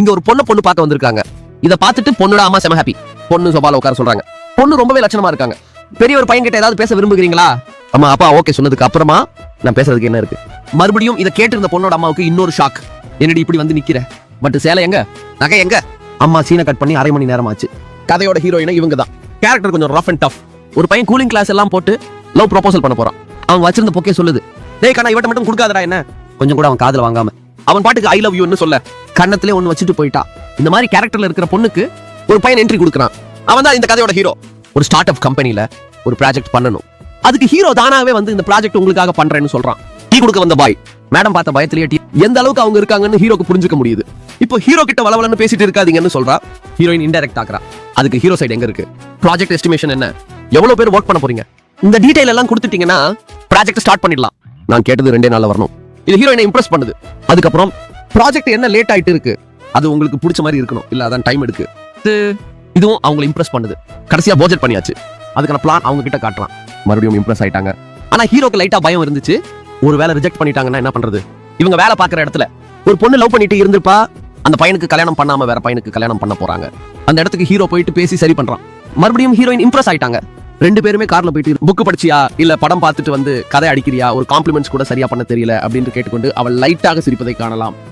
இங்க ஒரு பொண்ணு பொண்ணு பார்க்க வந்திருக்காங்க. இத பார்த்துட்டு பொண்ணோட அம்மா செம ஹாப்பி பொண்ணு சோபால உட்கார சொல்றாங்க. பொண்ணு ரொம்பவே லட்சணமா இருக்காங்க. பெரிய ஒரு பையன் கிட்ட ஏதாவது பேச விரும்புகிறீங்களா? அம்மா அப்பா ஓகே சொன்னதுக்கு அப்புறமா நான் பேசுறதுக்கு என்ன இருக்கு? மறுபடியும் இதை கேட்டிருந்த பொண்ணோட அம்மாவுக்கு இன்னொரு ஷாக் என்னடி இப்படி வந்து நிக்கிற? பட் சேலை எங்க? நகை எங்க? அம்மா சீனை கட் பண்ணி அரை மணி நேரம் ஆச்சு கதையோட ஹீரோயினா இவங்க தான் கேரக்டர் கொஞ்சம் ரஃப் அண்ட் டஃப் ஒரு பையன் கூலிங் கிளாஸ் எல்லாம் போட்டு லவ் ப்ரொபோசல் பண்ண போறான். அவன் வச்சிருந்த பொக்கே சொல்லுது. டேய் கண்ணா இவட்ட மட்டும் கொடுக்காதடா என்ன? கொஞ்சம் கூட அவன் காதல வாங்காம. அவன் பாட்டுக்கு ஐ லவ் யூன்னு சொல்ல. கன்னத்திலே ஒன்னு வச்சுட்டு போயிட்டா. இந்த மாதிரி கேரக்டர்ல இருக்கிற பொண்ணுக்கு ஒரு பையன் என்ட்ரி கொடுக்குறான். அவன் தான் இந்த கதையோட ஹீரோ ஒரு ஸ்டார்ட் அப் கம்பெனில ஒரு ப்ராஜெக்ட் பண்ணணும். அதுக்கு ஹீரோ தானாவே வந்து இந்த ப்ராஜெக்ட் உங்களுக்காக பண்றேன்னு சொல்றான். டீ கொடுக்க வந்த பாய் மேடம் பார்த்த பயத்திலேயே டீ. எந்த அளவுக்கு அவங்க இருக்காங்கன்னு ஹீரோக்கு புரிஞ்சுக்க முடியுது. இப்போ ஹீரோ கிட்ட வளவலன்னு பேசிட்டு இருக்காதீங்கன்னு சொல்றா. ஹீரோயின் இன்டெரக்ட் ஆக்குறா. அதுக்கு ஹீரோ சைடு எங்க இருக்கு? ப்ராஜெக்ட் எஸ்டிமேஷன் என்ன? எவ்வளவு பேர் ஒர்க் பண்ண போறீங்க? இந்த டீடைல் எல்லாம் கொடுத்துட்டீங்கன்னா ப்ராஜெக்ட் ஸ்டார்ட் பண்ணிடலாம். நான் கேட்டது ரெண்டே நாள்ல வரணும். இது ஹீரோயினை இம்ப்ரெஸ் பண்ணுது. அதுக்கப்புறம் ப்ராஜெக்ட் என்ன லேட் ஆயிட்டு இருக்கு? அது உங்களுக்கு பிடிச்ச மாதிரி இருக்கணும். இல்ல அதான் டைம் எடுக்கு. இது இதுவும் அவங்களை இம்ப்ரெஸ் பண்ணுது. கடைசியா பட்ஜெட் பண்ணியாச்சு. அதுக்கான பிளான் அவங்க கிட்ட காட்டுறான். மறுபடியும் இம்ப்ரெஸ் ஆயிட்டாங்க. ஆனா ஹீரோக்கு லைட்டா பயம் இருந்துச்சு. ஒரு வேலை ரிஜெக்ட் பண்ணிட்டாங்கன்னா என்ன பண்றது? இவங்க வேலை பார்க்குற இடத்துல ஒரு பொண்ணு லவ் பண்ணிட்டு இருந்திருப்பா அந்த பையனுக்கு கல்யாணம் பண்ணாம வேற பையனுக்கு கல்யாணம் பண்ண போறாங்க. அந்த இடத்துக்கு ஹீரோ போயிட்டு பேசி சரி பண்றான். மறுபடியும் ஹீரோயின் இம்ப்ரெஸ் ஆயிட்டாங்க. ரெண்டு பேருமே கார்ல போயிட்டு புக் படிச்சியா? இல்ல படம் பார்த்துட்டு வந்து கதை அடிக்கிறியா? ஒரு காம்ப்ளிமெண்ட்ஸ் கூட சரியா பண்ண தெரியல அப்படின்னு கேட்டுக்கொண்டு அவள் லைட்டாக சிரிப்பதை காணலாம்.